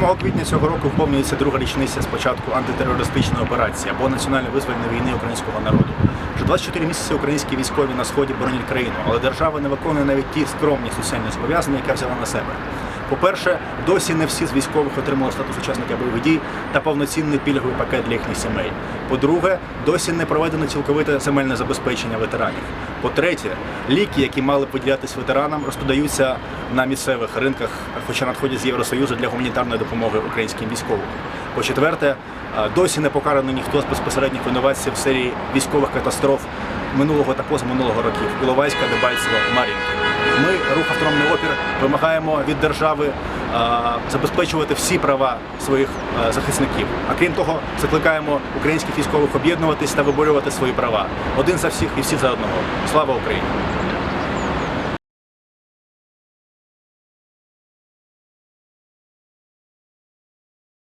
7 квітня цього року вповнюється друга річниця з початку антитерористичної операції або національної визвольної війни українського народу. Вже 24 місяці українські військові на сході боронять країну, але держава не виконує навіть ті скромні соціальні зобов'язання, які взяла на себе. По-перше, досі не всі з військових отримали статус учасника бойових дій та повноцінний пільговий пакет для їхніх сімей. По-друге, досі не проведено цілковите земельне забезпечення ветеранів. По-третє, ліки, які мали поділятись ветеранам, розпродаються на місцевих ринках, хоча надходять з Євросоюзу для гуманітарної допомоги українським військовим. По-четверте, досі не покараний ніхто з безпосередніх винуватців в серії військових катастроф минулого та позаминулого років Іловайська, Дебальцево, Мар'їнки. Ми, рух автономний опір, вимагаємо від держави е, забезпечувати всі права своїх е, захисників. А крім того, закликаємо українських військових об'єднуватись та виборювати свої права. Один за всіх і всі за одного. Слава Україні!